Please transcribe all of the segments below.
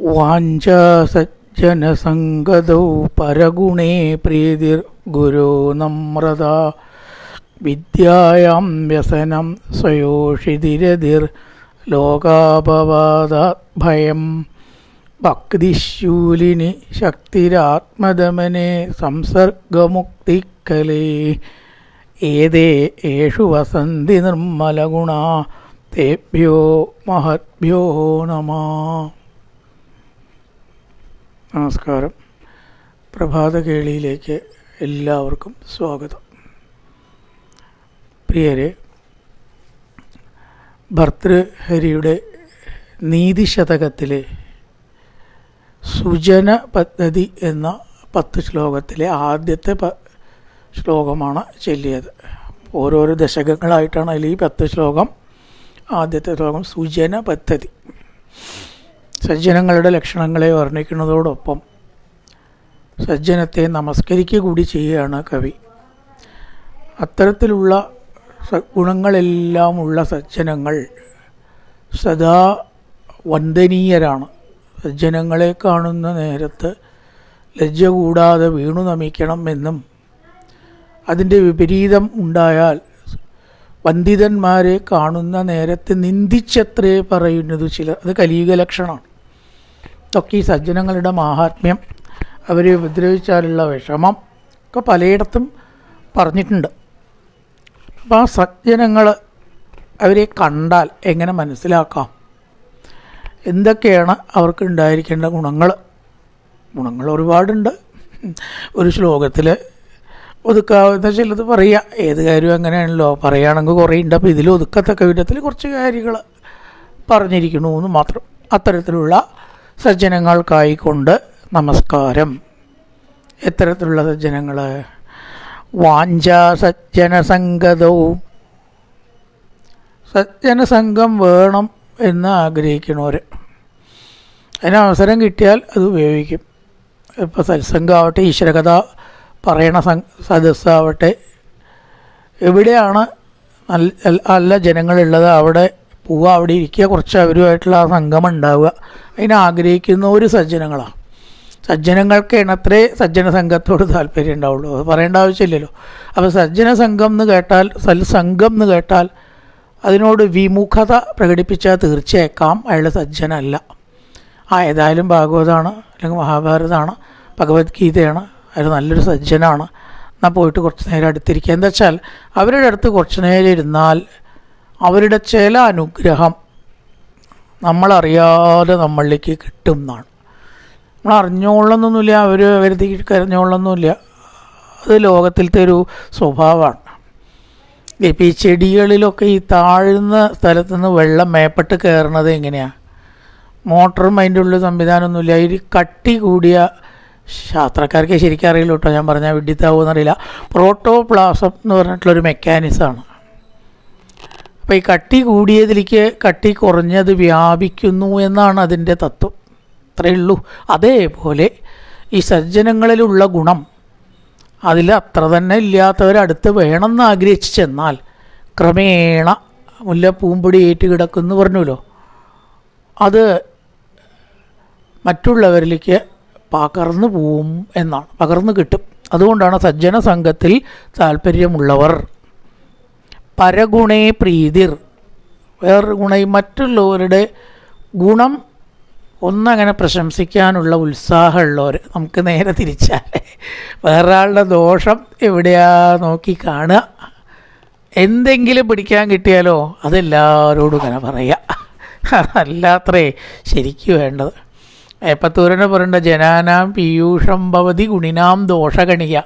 വാഞ്ചസജ്ജനസംഗതൗ പരഗുണേ പ്രീതിർ ഗുരോ നമ്രത വിദ്യായാം വ്യസനം സ്വയോഷിതിരതിർ ലോകാപവാദ ഭയം ഭക്തിശൂലിനി ശക്തിരാത്മദമനെ സംസർഗമുക്തിക്കലേ ഏതേ ഏഷു വസന്തി നിർമ്മലഗുണ തേഭ്യോ മഹദ്ഭ്യോ നമ നമസ്കാരം. പ്രഭാതകേളിയിലേക്ക് എല്ലാവർക്കും സ്വാഗതം. പ്രിയരെ ഭർതൃഹരിയുടെ നീതിശതകത്തിലെ സുജന പദ്ധതി എന്ന പത്ത് ശ്ലോകത്തിലെ ആദ്യത്തെ ശ്ലോകമാണ് ചൊല്ലിയത്. ഓരോരോ ദശകങ്ങളായിട്ടാണ് അതിൽ ഈ പത്ത് ശ്ലോകം ആദ്യത്തെ ശ്ലോകം സുജന പദ്ധതി. സജ്ജനങ്ങളുടെ ലക്ഷണങ്ങളെ വർണിക്കുന്നതോടൊപ്പം സജ്ജനത്തെ നമസ്കരിക്കുക കൂടി ചെയ്യുകയാണ് കവി. അത്തരത്തിലുള്ള ഗുണങ്ങളെല്ലാമുള്ള സജ്ജനങ്ങൾ സദാ വന്ദനീയരാണ്. സജ്ജനങ്ങളെ കാണുന്ന നേരത്ത് ലജ്ജ കൂടാതെ വീണു നമിക്കണം എന്നും അതിന്റെ വിപരീതം ഉണ്ടായാൽ വന്ദിതന്മാരെ കാണുന്ന നേരത്തെ നിന്ദിച്ചത്രേ പറയുന്നത് ചില അത് കലീക ലക്ഷണമാണ്. ഇതൊക്കെ ഈ സജ്ജനങ്ങളുടെ മാഹാത്മ്യം അവരെ ഉപദ്രവിച്ചാലുള്ള വിഷമം ഒക്കെ പലയിടത്തും പറഞ്ഞിട്ടുണ്ട്. അപ്പോൾ ആ സജ്ജനങ്ങൾ അവരെ കണ്ടാൽ എങ്ങനെ മനസ്സിലാക്കാം? എന്തൊക്കെയാണ് അവർക്ക് ഉണ്ടായിരിക്കേണ്ട ഗുണങ്ങൾ ഗുണങ്ങൾ ഒരുപാടുണ്ട്. ഒരു ശ്ലോകത്തിൽ ഒതുക്കാവുന്ന ചിലത് പറയുക ഏത് കാര്യവും അങ്ങനെയാണല്ലോ. പറയുകയാണെങ്കിൽ കുറേ ഉണ്ട് അപ്പോൾ ഇതിൽ ഒതുക്കത്തക്ക വിധത്തിൽ കുറച്ച് കാര്യങ്ങൾ പറഞ്ഞിരിക്കണു എന്ന് മാത്രം. അത്തരത്തിലുള്ള സജ്ജനങ്ങൾക്കായിക്കൊണ്ട് നമസ്കാരം. എത്തരത്തിലുള്ള സജ്ജനങ്ങൾ വാഞ്ച സജ്ജനസംഗതവും സജ്ജനസംഘം വേണം എന്ന് ആഗ്രഹിക്കണവർ അതിന് അവസരം കിട്ടിയാൽ അത് ഉപയോഗിക്കും. ഇപ്പോൾ സത്സംഗമാവട്ടെ ഈശ്വരകഥ പറയണ സദസ്സാവട്ടെ എവിടെയാണ് നല്ല നല്ല ജനങ്ങളുള്ളത് അവിടെ പോവുക അവിടെ ഇരിക്കുക കുറച്ച് അവരുമായിട്ടുള്ള ആ സംഗമം ഉണ്ടാവുക. അതിനെ ആഗ്രഹിക്കുന്ന ഒരു സജ്ജനങ്ങളാണ്. സജ്ജനങ്ങൾക്ക് അത്രേ സജ്ജന സംഘത്തോട് താല്പര്യം ഉണ്ടാവുള്ളൂ. അത് പറയേണ്ട ആവശ്യമില്ലല്ലോ. അപ്പോൾ സജ്ജന സംഘം എന്ന് കേട്ടാൽ സൽസംഘം എന്ന് കേട്ടാൽ അതിനോട് വിമുഖത പ്രകടിപ്പിച്ചാൽ തീർച്ചയാക്കാം. അയാൾ സജ്ജനല്ല. ആ ഏതായാലും ഭാഗവതമാണ് അല്ലെങ്കിൽ മഹാഭാരതമാണ് ഭഗവത്ഗീതയാണ്. അയാൾ നല്ലൊരു സജ്ജനാണ്. എന്നാൽ പോയിട്ട് കുറച്ച് നേരം അടുത്തിരിക്കുക. എന്താ വെച്ചാൽ അവരുടെ അടുത്ത് കുറച്ച് നേരം ഇരുന്നാൽ അവരുടെ ചില അനുഗ്രഹം നമ്മളറിയാതെ നമ്മളിലേക്ക് കിട്ടും എന്നാണ് നമ്മൾ അറിഞ്ഞോളന്നൊന്നുമില്ല അവർ വരുത്തി കരഞ്ഞോളൊന്നുമില്ല അത് ലോകത്തിലത്തെ ഒരു സ്വഭാവമാണ്. ഇപ്പം ഈ ചെടികളിലൊക്കെ ഈ താഴ്ന്ന സ്ഥലത്തു നിന്ന് വെള്ളം മേപ്പെട്ട് കയറുന്നത് എങ്ങനെയാണ് മോട്ടറും അതിന്റെ ഉള്ളിൽ സംവിധാനമൊന്നുമില്ല. ഈ കട്ടി കൂടിയ ശാസ്ത്രക്കാർക്ക് ശരിക്കും അറിയില്ല കേട്ടോ. ഞാൻ പറഞ്ഞാൽ വിഡിത്താവുമെന്ന് അറിയില്ല പ്രോട്ടോപ്ലാസം എന്ന് പറഞ്ഞിട്ടുള്ളൊരു മെക്കാനിസമാണ്. അപ്പോൾ ഈ കട്ടി കൂടിയതിലേക്ക് കട്ടി കുറഞ്ഞത് വ്യാപിക്കുന്നു എന്നാണ് അതിന്റെ തത്വം. അത്രയേ ഉള്ളൂ. അതേപോലെ ഈ സജ്ജനങ്ങളിലുള്ള ഗുണം അതിൽ അത്ര തന്നെ ഇല്ലാത്തവരടുത്ത് വേണമെന്ന് ആഗ്രഹിച്ച് ചെന്നാൽ ക്രമേണ മുല്ല പൂമ്പൊടി ഏറ്റ് കിടക്കുന്നു പറഞ്ഞല്ലോ അത് മറ്റുള്ളവരിലേക്ക് പകർന്നു പോവും എന്നാണ്. പകർന്നു കിട്ടും. അതുകൊണ്ടാണ് സജ്ജന സംഘത്തിൽ താല്പര്യമുള്ളവർ പരഗുണേ പ്രീതിർ. വേറൊരു ഗുണയും മറ്റുള്ളവരുടെ ഗുണം ഒന്നങ്ങനെ പ്രശംസിക്കാനുള്ള ഉത്സാഹമുള്ളവർ നമുക്ക് നേരെ തിരിച്ചാൽ വേറൊരാളുടെ ദോഷം എവിടെയാ നോക്കി കാണുക. എന്തെങ്കിലും പിടിക്കാൻ കിട്ടിയാലോ അതെല്ലാവരോടും ഇങ്ങനെ പറയുക അല്ലാത്രേ ശരിക്കും വേണ്ടത്. ഏപ്പത്തൂരനെ പറയേണ്ട ജനാനാം പീയൂഷം ഭവതി ഗുണിനാം ദോഷഗണിക.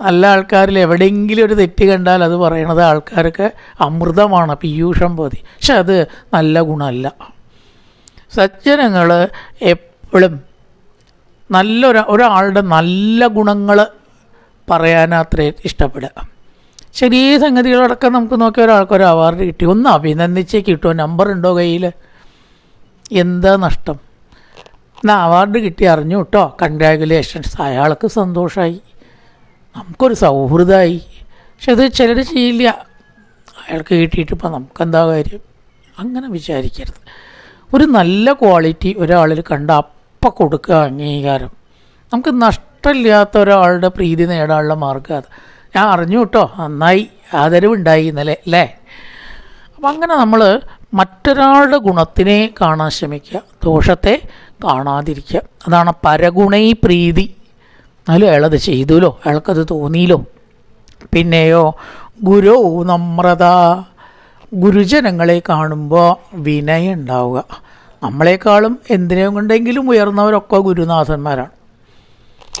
നല്ല ആൾക്കാരിൽ എവിടെയെങ്കിലും ഒരു തെറ്റ് കണ്ടാൽ അത് പറയണത് ആൾക്കാർക്ക് അമൃതമാണ് പീയൂഷം പോതി. പക്ഷെ അത് നല്ല ഗുണമല്ല. സജ്ജനങ്ങൾ എപ്പോഴും നല്ലൊരു ഒരാളുടെ നല്ല ഗുണങ്ങൾ പറയാനാത്രേ ഇഷ്ടപ്പെടുക. ചെറിയ സംഗതികളടക്കം നമുക്ക് നോക്കിയ ഒരാൾക്ക് ഒരു അവാർഡ് കിട്ടി. ഒന്ന് അഭിനന്ദിച്ചേ കിട്ടുമോ നമ്പർ ഉണ്ടോ കയ്യിൽ? എന്താ നഷ്ടം? എന്നാൽ അവാർഡ് കിട്ടി അറിഞ്ഞു കേട്ടോ. കൺഗ്രാജുലേഷൻസ് അയാൾക്ക് സന്തോഷമായി നമുക്കൊരു സൗഹൃദമായി പക്ഷെ അത് ചിലർ ചെയ്യില്ല. അയാൾക്ക് കിട്ടിയിട്ട് ഇപ്പം നമുക്കെന്താ കാര്യം? അങ്ങനെ വിചാരിക്കരുത്. ഒരു നല്ല ക്വാളിറ്റി ഒരാളിൽ കണ്ട അപ്പം കൊടുക്കുക അംഗീകാരം. നമുക്ക് നഷ്ടമില്ലാത്ത ഒരാളുടെ പ്രീതി നേടാനുള്ള മാർഗം അത്. ഞാൻ അറിഞ്ഞു കേട്ടോ. നന്നായി. ആദരവുണ്ടായി ഇന്നലെ അല്ലേ? അപ്പം അങ്ങനെ നമ്മൾ മറ്റൊരാളുടെ ഗുണത്തിനെ കാണാൻ ശ്രമിക്കുക. ദോഷത്തെ കാണാതിരിക്കുക. അതാണ് പരഗുണൈ പ്രീതി. എന്നാലും അയാളത് ചെയ്തുല്ലോ അയാൾക്കത് തോന്നിയില്ലോ പിന്നെയോ ഗുരു നമ്രത. ഗുരുജനങ്ങളെ കാണുമ്പോൾ വിനയം ഉണ്ടാവുക. നമ്മളെക്കാളും എന്തിനെ കൊണ്ടെങ്കിലും ഉയർന്നവരൊക്കെ ഗുരുനാഥന്മാരാണ്.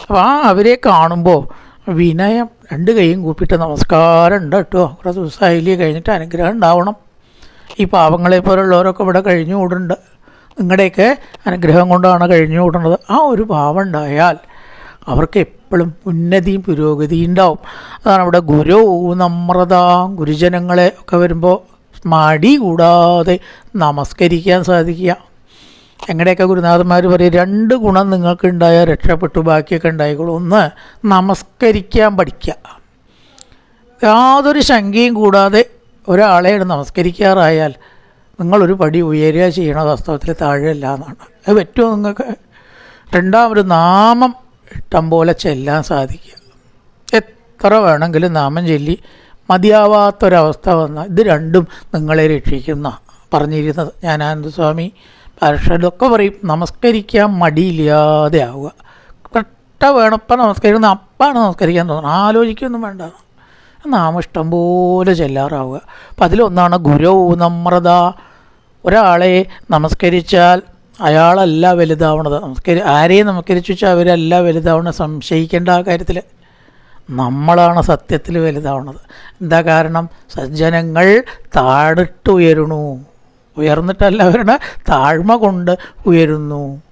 അപ്പോൾ ആ അവരെ കാണുമ്പോൾ വിനയം രണ്ട് കൈയും കൂപ്പിട്ട് നമസ്കാരം ഉണ്ട് കേട്ടോ. കുറേ ദിവസമായില്ലേ കഴിഞ്ഞിട്ട് അനുഗ്രഹം ഉണ്ടാവണം. ഈ പാവങ്ങളെ പോലുള്ളവരൊക്കെ ഇവിടെ കഴിഞ്ഞു കൂടുന്നുണ്ട് നിങ്ങളുടെയൊക്കെ അനുഗ്രഹം കൊണ്ടാണ് കഴിഞ്ഞു കൂടുന്നത് ആ ഒരു ഭാവം ഉണ്ടായാൽ അവർക്ക് എപ്പോഴും ഉന്നതിയും പുരോഗതിയും ഉണ്ടാവും. അതാണ് അവിടെ ഗുരു നമ്രത ഗുരുജനങ്ങളെ ഒക്കെ വരുമ്പോൾ മടി കൂടാതെ നമസ്കരിക്കാൻ സാധിക്കുക. എങ്ങനെയൊക്കെ ഗുരുനാഥന്മാർ പറയും രണ്ട് ഗുണം നിങ്ങൾക്ക് ഉണ്ടായാൽ രക്ഷപ്പെട്ടു ബാക്കിയൊക്കെ ഉണ്ടായിക്കോളൂ. ഒന്ന് നമസ്കരിക്കാൻ പഠിക്കുക. യാതൊരു ശങ്കയും കൂടാതെ ഒരാളെയാണ് നമസ്കരിക്കാറായാൽ നിങ്ങളൊരു പടി ഉയരുക ചെയ്യണ വാസ്തവത്തിൽ താഴെയല്ല എന്നാണ്. അത് പറ്റുമോ നിങ്ങൾക്ക്? രണ്ടാമൊരു നാമം ഇഷ്ടം പോലെ ചെല്ലാൻ സാധിക്കുക എത്ര വേണമെങ്കിലും നാമം ചൊല്ലി മതിയാവാത്തൊരവസ്ഥ വന്നാൽ ഇത് രണ്ടും നിങ്ങളെ രക്ഷിക്കുന്ന പറഞ്ഞിരുന്നത്. ജ്ഞാനാനന്ദസ്വാമി പരക്ഷതൊക്കെ പറയും നമസ്കരിക്കാൻ മടിയില്ലാതെ ആവുക. പെട്ട വേണം ഇപ്പം നമസ്കരിക്കുന്ന അപ്പാണ് നമസ്കരിക്കാൻ തോന്നുന്നത്. ആലോചിക്കൊന്നും വേണ്ട. നാമം ഇഷ്ടം പോലെ ചെല്ലാറാവുക. അപ്പം അതിലൊന്നാണ് ഗുരു നമ്രത. ഒരാളെ നമസ്കരിച്ചാൽ അയാളല്ല വലുതാവണത്. നമുക്ക് ആരെയും നമുക്കരിച്ചു വെച്ചാൽ അവരല്ല വലുതാവണത്. സംശയിക്കേണ്ട ആ കാര്യത്തിൽ നമ്മളാണ് സത്യത്തിൽ വലുതാവണത്. എന്താ കാരണം? സജ്ജനങ്ങൾ താഴിട്ട് ഉയരുന്നു. ഉയർന്നിട്ടല്ല അവരുടെ താഴ്മ കൊണ്ട് ഉയരുന്നു.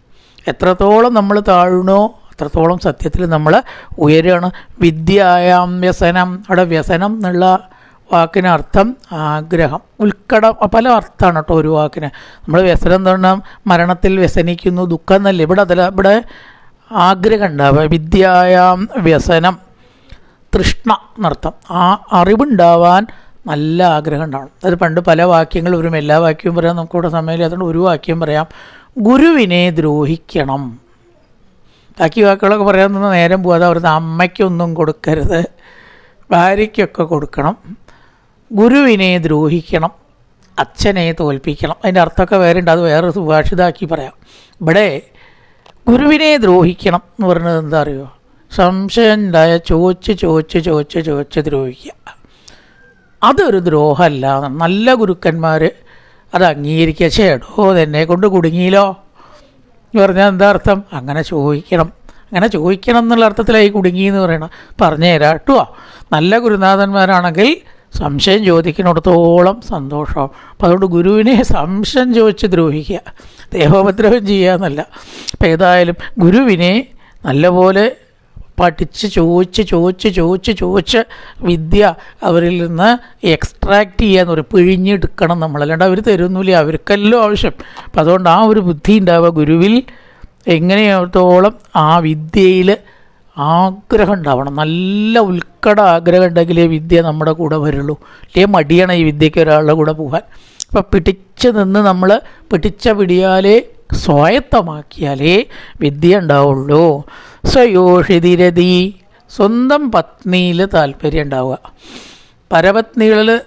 എത്രത്തോളം നമ്മൾ താഴ്ണോ അത്രത്തോളം സത്യത്തിൽ നമ്മൾ ഉയരുകയാണ് വിദ്യായാം വ്യസനം. അവിടെ വ്യസനം എന്നുള്ള വാക്കിന് അർത്ഥം ആഗ്രഹം. ഉൽക്കടം പല അർത്ഥമാണ് കേട്ടോ ഒരു വാക്കിന്. നമ്മൾ വ്യസനം പറഞ്ഞാൽ മരണത്തിൽ വ്യസനിക്കുന്നു ദുഃഖം എന്നല്ല? ഇവിടെ അതല്ല ഇവിടെ ആഗ്രഹം ഉണ്ടാവുക വിദ്യായാം വ്യസനം തൃഷ്ണ എന്നർത്ഥം. ആ അറിവുണ്ടാവാൻ നല്ല ആഗ്രഹം ഉണ്ടാവണം. അത് പണ്ട് പല വാക്യങ്ങൾ വരും എല്ലാ വാക്യവും പറയാം. നമുക്കിവിടെ സമയമില്ലാത്തതുകൊണ്ട് ഒരു വാക്യം പറയാം. ഗുരുവിനെ ദ്രോഹിക്കണം. ബാക്കി വാക്കുകളൊക്കെ പറയാൻ നിന്ന് നേരം പോകാതെ അവരുടെ അമ്മയ്ക്കൊന്നും കൊടുക്കരുത്. ഭാര്യയ്ക്കൊക്കെ കൊടുക്കണം. ഗുരുവിനെ ദ്രോഹിക്കണം അച്ഛനെ തോൽപ്പിക്കണം. അതിന്റെ അർത്ഥമൊക്കെ വേറെയുണ്ട് അത് വേറെ സുഭാഷിതാക്കി പറയാം. ഇവിടെ ഗുരുവിനെ ദ്രോഹിക്കണം എന്ന് പറഞ്ഞത് എന്താ അറിയുമോ സംശയം ഉണ്ടായ ചോദിച്ച് ചോദിച്ച് ചോദിച്ച് ചോദിച്ച് ദ്രോഹിക്കുക. അതൊരു ദ്രോഹമല്ല. നല്ല ഗുരുക്കന്മാർ അത് അംഗീകരിക്കുക. ചേടോ എന്നെ കൊണ്ട് കുടുങ്ങിയില്ലോ. എന്ന് പറഞ്ഞാൽ എന്താ അർത്ഥം? അങ്ങനെ ചോദിക്കണം. അങ്ങനെ ചോദിക്കണം എന്നുള്ള അർത്ഥത്തിലായി കുടുങ്ങി എന്ന് പറയണം പറഞ്ഞു തരാം കേട്ടോ നല്ല ഗുരുനാഥന്മാരാണെങ്കിൽ സംശയം ചോദിക്കുന്നിടത്തോളം സന്തോഷമാവും അപ്പം അതുകൊണ്ട് ഗുരുവിനെ സംശയം ചോദിച്ച് ദ്രോഹിക്കുക. ദേഹോപദ്രവം ചെയ്യുക എന്നല്ല. അപ്പം ഏതായാലും ഗുരുവിനെ നല്ലപോലെ പഠിച്ച് ചോദിച്ച് ചോദിച്ച് ചോദിച്ച് ചോദിച്ച് വിദ്യ അവരിൽ നിന്ന് എക്സ്ട്രാക്റ്റ് ചെയ്യാന്ന് പറയും പിഴിഞ്ഞെടുക്കണം നമ്മൾ. അല്ലാണ്ട് അവർ തരുന്നില്ല. അവർക്കല്ലോ ആവശ്യം. അപ്പം അതുകൊണ്ട് ആ ഒരു ബുദ്ധി ഉണ്ടാവുക ഗുരുവിൽ. എങ്ങനെയോളത്തോളം ആ വിദ്യയിൽ ആഗ്രഹം ഉണ്ടാവണം നല്ല ഉത്കട ആഗ്രഹം ഉണ്ടെങ്കിലേ വിദ്യ നമ്മുടെ കൂടെ വരുള്ളൂ. അല്ലേ മടിയാണ് ഈ വിദ്യയ്ക്ക് ഒരാളുടെ കൂടെ പോകാൻ. അപ്പം പിടിച്ച് നിന്ന് നമ്മൾ പിടിച്ച പിടിയാലേ സ്വായത്തമാക്കിയാലേ വിദ്യ ഉണ്ടാവുള്ളൂ. സ്വയോഷിതിരതി സ്വന്തം പത്നിയിൽ താല്പര്യം ഉണ്ടാവുക. പരപത്നികളിൽ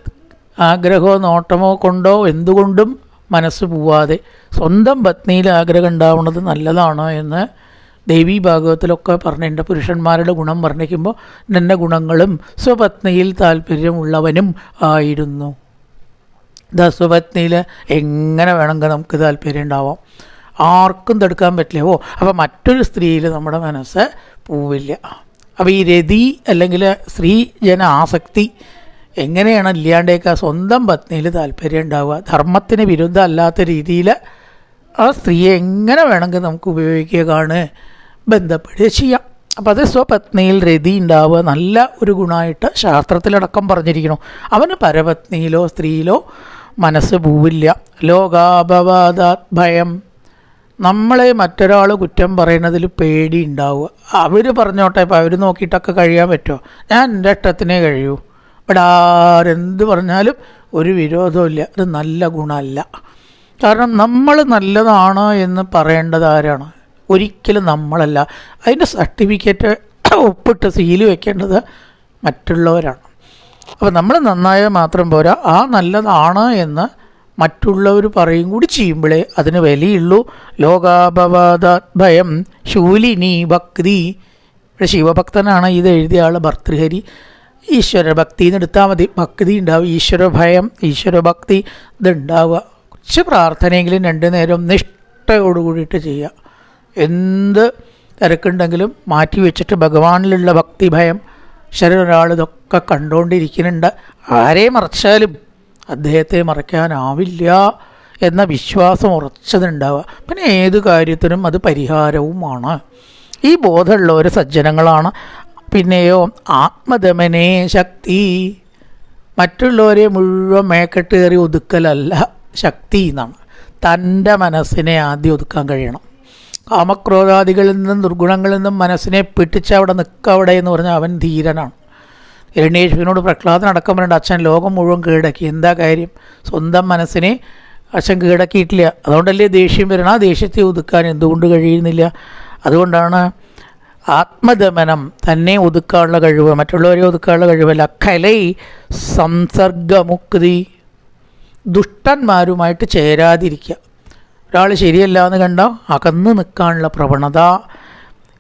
ആഗ്രഹമോ നോട്ടമോ കൊണ്ടോ എന്തുകൊണ്ടും മനസ്സ് പോവാതെ സ്വന്തം പത്നിയിൽ ആഗ്രഹം ഉണ്ടാവുന്നത് നല്ലതാണ് എന്ന് ദേവി ഭാഗവത്തിലൊക്കെ പറഞ്ഞിട്ടുണ്ട് പുരുഷന്മാരുടെ ഗുണം വർണിക്കുമ്പോൾ എന്റെ ഗുണങ്ങളും സ്വപത്നിയിൽ താല്പര്യമുള്ളവനും ആയിരുന്നു. സ്വപത്നിയിൽ എങ്ങനെ വേണമെങ്കിൽ നമുക്ക് താല്പര്യം ഉണ്ടാവാം. ആർക്കും തടുക്കാൻ പറ്റില്ല. ഓ അപ്പോൾ മറ്റൊരു സ്ത്രീയിൽ നമ്മുടെ മനസ്സ് പോവില്ല. അപ്പോൾ ഈ രതി അല്ലെങ്കിൽ സ്ത്രീ ജന ആസക്തി എങ്ങനെയാണ് ഇല്ലാണ്ടേക്കുക സ്വന്തം പത്നിയിൽ താല്പര്യം ഉണ്ടാവുക? ധർമ്മത്തിന് വിരുദ്ധ അല്ലാത്ത രീതിയിൽ ആ സ്ത്രീയെ എങ്ങനെ വേണമെങ്കിൽ നമുക്ക് ഉപയോഗിക്കുകയാണ്? ബന്ധപ്പെടുക ചെയ്യാം. അപ്പം അത് സ്വപത്നിയിൽ രതി ഉണ്ടാവുക നല്ല ഒരു ഗുണമായിട്ട് ശാസ്ത്രത്തിലടക്കം പറഞ്ഞിരിക്കണം അവന് പരപത്നിയിലോ സ്ത്രീയിലോ മനസ്സ് പോവില്ല. ലോകാപവാദാത് ഭയം. നമ്മളെ മറ്റൊരാൾ കുറ്റം പറയുന്നതിൽ പേടി ഉണ്ടാവുക. അവർ പറഞ്ഞോട്ടെ ഇപ്പോൾ അവർ നോക്കിയിട്ടൊക്കെ കഴിയാൻ പറ്റുമോ? ഞാൻ എന്റെ ഇഷ്ടത്തിനേ കഴിയൂ. ഇവിടെ ആരെന്ത് പറഞ്ഞാലും ഒരു വിരോധമില്ല അത് നല്ല ഗുണമല്ല. കാരണം നമ്മൾ നല്ലതാണ് എന്ന് പറയേണ്ടത് ആരാണ്? ഒരിക്കലും നമ്മളല്ല. അതിന്റെ സർട്ടിഫിക്കറ്റ് ഒപ്പിട്ട് സീൽ വെക്കേണ്ടത് മറ്റുള്ളവരാണ്. അപ്പോൾ നമ്മൾ നന്നായാൽ മാത്രം പോരാ. ആ നല്ലതാണ് എന്ന് മറ്റുള്ളവർ പറയും കൂടി ചെയ്യുമ്പോഴേ അതിന് വിലയുള്ളൂ. ലോകാപവാദഭയം ശൂലിനി ഭക്തി. ഇവിടെ ശിവഭക്തനാണ് ഇത് എഴുതിയ ആൾ ഈശ്വര ഭക്തി എന്ന് എടുത്താൽ മതി. ഭക്തി ഉണ്ടാവും. ഈശ്വരഭയം ഈശ്വരഭക്തി ഇതുണ്ടാവുക കുറച്ച് പ്രാർത്ഥനയെങ്കിലും രണ്ടു നേരം നിഷ്ഠയോടുകൂടിയിട്ട് ചെയ്യുക. എന്ത് തിരക്കുണ്ടെങ്കിലും മാറ്റി വെച്ചിട്ട് ഭഗവാനിലുള്ള ഭക്തിഭയം ശരീരം ഒരാൾ ഇതൊക്കെ കണ്ടുകൊണ്ടിരിക്കുന്നുണ്ട് ആരെ മറച്ചാലും അദ്ദേഹത്തെ മറയ്ക്കാനാവില്ല എന്ന വിശ്വാസം ഉറച്ചതുണ്ടാവുക. പിന്നെ ഏത് കാര്യത്തിനും അത് പരിഹാരവുമാണ്. ഈ ബോധമുള്ള ബോധമുള്ളവർ സജ്ജനങ്ങളാണ്. പിന്നെയോ ആത്മദമനേ ശക്തി. മറ്റുള്ളവരെ മുഴുവൻ മേക്കെട്ട് കയറി ഒതുക്കലല്ല ശക്തി എന്നാണ്. തന്റെ മനസ്സിനെ ആദ്യം ഒതുക്കാൻ കഴിയണം. കാമക്രോധാദികളിൽ നിന്നും ദുർഗുണങ്ങളിൽ നിന്നും മനസ്സിനെ പിടിച്ച് അവിടെ നിൽക്കുക അവിടെ എന്ന് പറഞ്ഞാൽ അവൻ ധീരനാണ്. ഹിരണ്യേശ്വരനോട് പ്രഹ്ലാദൻ അടക്കം പറയേണ്ട അച്ഛൻ ലോകം മുഴുവൻ കീഴടക്കി. എന്താ കാര്യം? സ്വന്തം മനസ്സിനെ അച്ഛൻ കീഴടക്കിയിട്ടില്ല. അതുകൊണ്ടല്ലേ ദേഷ്യം വരണം? ആ ദേഷ്യത്തെ ഒതുക്കാൻ എന്തുകൊണ്ട് കഴിയുന്നില്ല? അതുകൊണ്ടാണ് ആത്മദമനം തന്നെ ഒതുക്കാനുള്ള കഴിവ്. മറ്റുള്ളവരെ ഒതുക്കാനുള്ള കഴിവല്ല. കലൈ സംസർഗമുക്തി. ദുഷ്ടന്മാരുമായിട്ട് ചേരാതിരിക്കുക. ഒരാൾ ശരിയല്ല എന്ന് കണ്ടോ അകന്ന് നിൽക്കാനുള്ള പ്രവണത.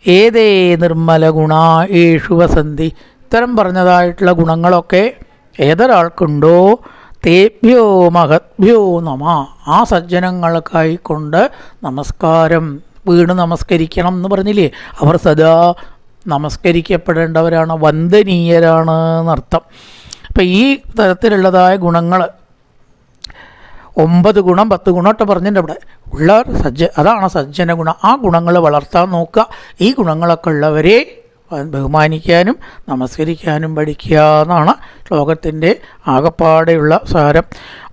ഏതേ നിർമ്മല ഗുണ ഏഷു വസന്തി. ഇത്തരം പറഞ്ഞതായിട്ടുള്ള ഗുണങ്ങളൊക്കെ ഏതൊരാൾക്കുണ്ടോ? തേഭ്യോ മഹത്ഭ്യോ നമ. ആ സജ്ജനങ്ങൾക്കായി കൊണ്ട് നമസ്കാരം. വീണ് നമസ്കരിക്കണം എന്ന് പറഞ്ഞില്ലേ? അവർ സദാ നമസ്കരിക്കപ്പെടേണ്ടവരാണ് വന്ദനീയരാണ് എന്നർത്ഥം. അപ്പം ഈ തരത്തിലുള്ളതായ ഗുണങ്ങൾ ഒമ്പത് ഗുണം പത്ത് ഗുണമൊക്കെ പറഞ്ഞിട്ടുണ്ട് അവിടെ ഉള്ള സജ്ജ അതാണ് സജ്ജന ഗുണം. ആ ഗുണങ്ങൾ വളർത്താൻ നോക്കുക. ഈ ഗുണങ്ങളൊക്കെ ഉള്ളവരെ ബഹുമാനിക്കാനും നമസ്കരിക്കാനും പഠിക്കുക എന്നാണ് ശ്ലോകത്തിന്റെ ആകപ്പാടെയുള്ള സാരം.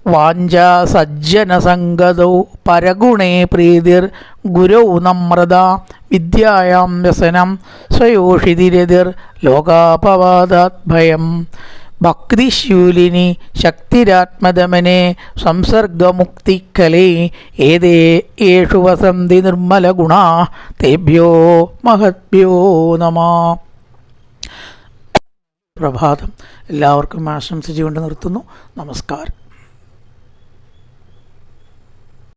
വാഞ്ച സജ്ജന സംഗതൗ പരഗുണേ പ്രീതിർ ഗുരൗ നമ്രത വിദ്യായാം വ്യസനം സ്വയോഷിതിരതിർ ലോകാപവാദാത് ഭയം ഭക്തിശൂലിനി ശക്തിരാത്മദമനെ സംസർഗമുക്തിക്കലേ ഏതേ യേഷു വസന്തി നിർമ്മല ഗുണ തേഭ്യോ മഹത്ഭ്യോ നമ. പ്രഭാതം. എല്ലാവർക്കും ആശംസിച്ചുകൊണ്ട് നിർത്തുന്നു. നമസ്കാരം.